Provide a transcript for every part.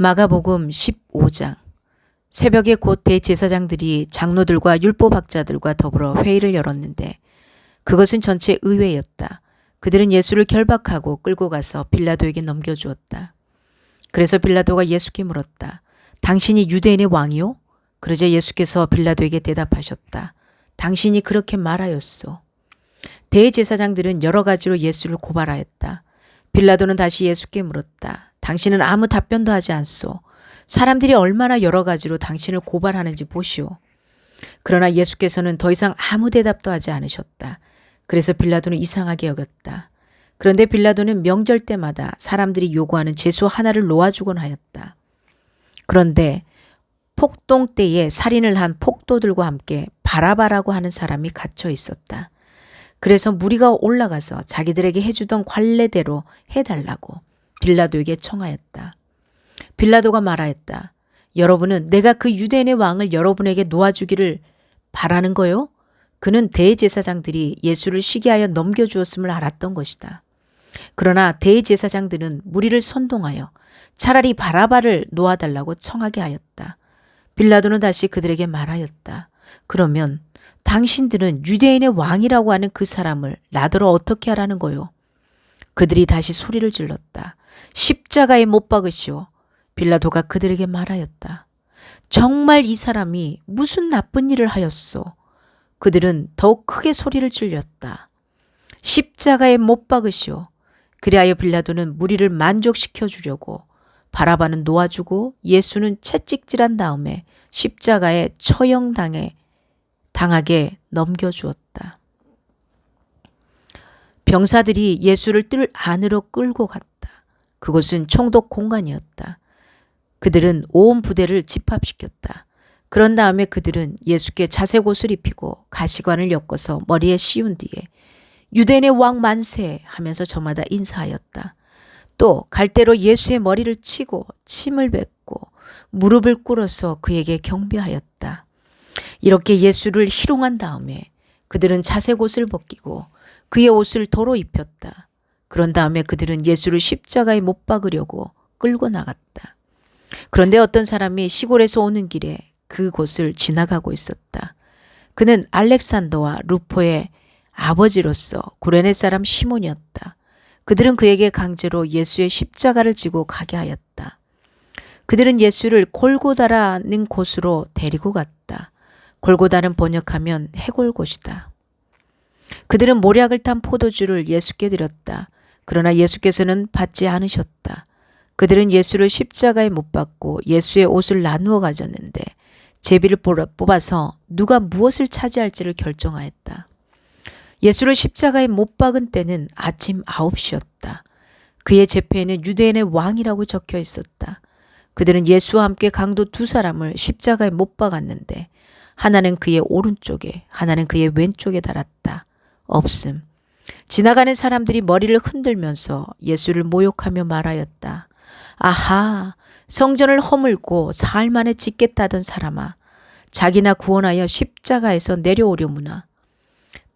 마가복음 15장 새벽에 곧 대제사장들이 장로들과 율법학자들과 더불어 회의를 열었는데 그것은 전체 의회였다. 그들은 예수를 결박하고 끌고 가서 빌라도에게 넘겨주었다. 그래서 빌라도가 예수께 물었다. 당신이 유대인의 왕이요? 그러자 예수께서 빌라도에게 대답하셨다. 당신이 그렇게 말하였소. 대제사장들은 여러 가지로 예수를 고발하였다. 빌라도는 다시 예수께 물었다. 당신은 아무 답변도 하지 않소. 사람들이 얼마나 여러 가지로 당신을 고발하는지 보시오. 그러나 예수께서는 더 이상 아무 대답도 하지 않으셨다. 그래서 빌라도는 이상하게 여겼다. 그런데 빌라도는 명절 때마다 사람들이 요구하는 제수 하나를 놓아주곤 하였다. 그런데 폭동 때에 살인을 한 폭도들과 함께 바라바라고 하는 사람이 갇혀 있었다. 그래서 무리가 올라가서 자기들에게 해주던 관례대로 해달라고 빌라도에게 청하였다. 빌라도가 말하였다. 여러분은 내가 그 유대인의 왕을 여러분에게 놓아주기를 바라는 거요? 그는 대제사장들이 예수를 시기하여 넘겨주었음을 알았던 것이다. 그러나 대제사장들은 무리를 선동하여 차라리 바라바를 놓아달라고 청하게 하였다. 빌라도는 다시 그들에게 말하였다. 그러면 당신들은 유대인의 왕이라고 하는 그 사람을 나더러 어떻게 하라는 거요? 그들이 다시 소리를 질렀다. 십자가에 못 박으시오. 빌라도가 그들에게 말하였다. 정말 이 사람이 무슨 나쁜 일을 하였소? 그들은 더욱 크게 소리를 질렸다. 십자가에 못 박으시오. 그리하여 빌라도는 무리를 만족시켜 주려고 바라바는 놓아주고 예수는 채찍질한 다음에 십자가에 처형당해 당하게 넘겨주었다. 병사들이 예수를 뜰 안으로 끌고 갔다. 그곳은 총독 공간이었다. 그들은 온 부대를 집합시켰다. 그런 다음에 그들은 예수께 자색옷을 입히고 가시관을 엮어서 머리에 씌운 뒤에 유대인의 왕 만세 하면서 저마다 인사하였다. 또 갈대로 예수의 머리를 치고 침을 뱉고 무릎을 꿇어서 그에게 경배하였다. 이렇게 예수를 희롱한 다음에 그들은 자색 옷을 벗기고 그의 옷을 도로 입혔다. 그런 다음에 그들은 예수를 십자가에 못 박으려고 끌고 나갔다. 그런데 어떤 사람이 시골에서 오는 길에 그곳을 지나가고 있었다. 그는 알렉산더와 루포의 아버지로서 구레네 사람 시몬이었다. 그들은 그에게 강제로 예수의 십자가를 지고 가게 하였다. 그들은 예수를 골고다라는 곳으로 데리고 갔다. 골고다는 번역하면 해골곳이다. 그들은 모략을 탄 포도주를 예수께 드렸다. 그러나 예수께서는 받지 않으셨다. 그들은 예수를 십자가에 못 박고 예수의 옷을 나누어 가졌는데 제비를 뽑아서 누가 무엇을 차지할지를 결정하였다. 예수를 십자가에 못 박은 때는 아침 9시였다. 그의 제패에는 유대인의 왕이라고 적혀 있었다. 그들은 예수와 함께 강도 두 사람을 십자가에 못 박았는데 하나는 그의 오른쪽에 하나는 그의 왼쪽에 달았다. 없음. 지나가는 사람들이 머리를 흔들면서 예수를 모욕하며 말하였다. 아하, 성전을 허물고 사흘 만에 짓겠다던 사람아, 자기나 구원하여 십자가에서 내려오려무나.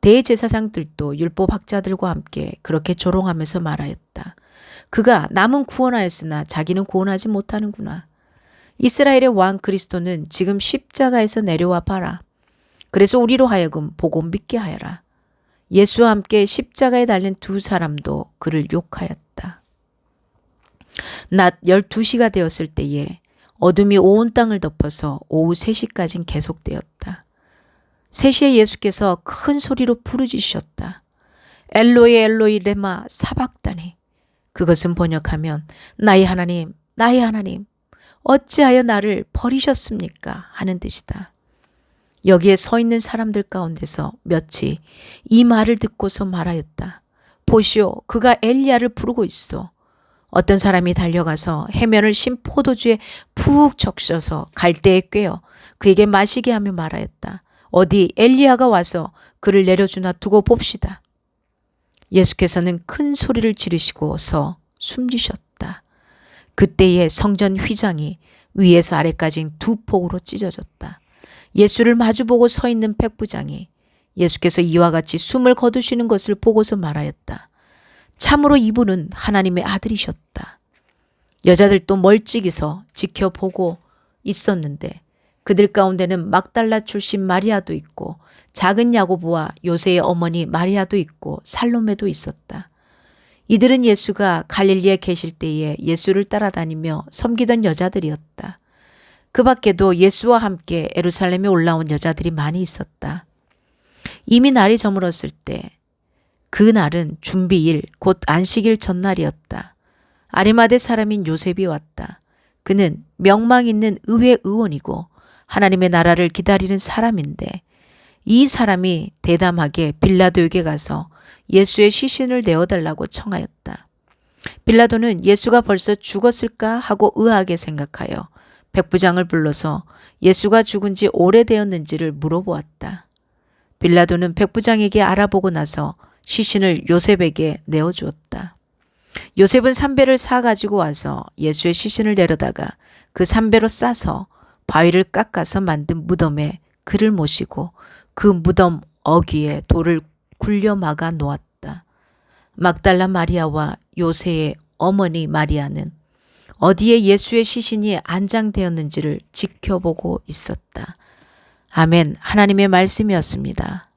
대제사장들도 율법학자들과 함께 그렇게 조롱하면서 말하였다. 그가 남은 구원하였으나 자기는 구원하지 못하는구나. 이스라엘의 왕 그리스도는 지금 십자가에서 내려와 봐라. 그래서 우리로 하여금 보고 믿게 하여라. 예수와 함께 십자가에 달린 두 사람도 그를 욕하였다. 낮 12시가 되었을 때에 어둠이 온 땅을 덮어서 오후 3시까진 계속되었다. 3시에 예수께서 큰 소리로 부르짖으셨다. 엘로이 엘로이 레마 사박다니. 그것은 번역하면 나의 하나님, 나의 하나님, 어찌하여 나를 버리셨습니까? 하는 뜻이다. 여기에 서 있는 사람들 가운데서 몇이 이 말을 듣고서 말하였다. 보시오, 그가 엘리야를 부르고 있어. 어떤 사람이 달려가서 해면을 신 포도주에 푹 적셔서 갈대에 꿰어 그에게 마시게 하며 말하였다. 어디 엘리야가 와서 그를 내려주나 두고 봅시다. 예수께서는 큰 소리를 지르시고서 숨지셨다. 그때의 성전 휘장이 위에서 아래까지 두 폭으로 찢어졌다. 예수를 마주보고 서 있는 백부장이 예수께서 이와 같이 숨을 거두시는 것을 보고서 말하였다. 참으로 이분은 하나님의 아들이셨다. 여자들도 멀찍이서 지켜보고 있었는데 그들 가운데는 막달라 출신 마리아도 있고 작은 야고보와 요새의 어머니 마리아도 있고 살로메도 있었다. 이들은 예수가 갈릴리에 계실 때에 예수를 따라다니며 섬기던 여자들이었다. 그 밖에도 예수와 함께 에루살렘에 올라온 여자들이 많이 있었다. 이미 날이 저물었을 때 그 날은 준비일 곧 안식일 전날이었다. 아리마대 사람인 요셉이 왔다. 그는 명망 있는 의회 의원이고 하나님의 나라를 기다리는 사람인데 이 사람이 대담하게 빌라도에게 가서 예수의 시신을 내어달라고 청하였다. 빌라도는 예수가 벌써 죽었을까 하고 의아하게 생각하여 백부장을 불러서 예수가 죽은 지 오래되었는지를 물어보았다. 빌라도는 백부장에게 알아보고 나서 시신을 요셉에게 내어주었다. 요셉은 삼배를 사 가지고 와서 예수의 시신을 내려다가 그 삼배로 싸서 바위를 깎아서 만든 무덤에 그를 모시고 그 무덤 어귀에 돌을 굴려 막아 놓았다. 막달라 마리아와 요새의 어머니 마리아는 어디에 예수의 시신이 안장되었는지를 지켜보고 있었다. 아멘. 하나님의 말씀이었습니다.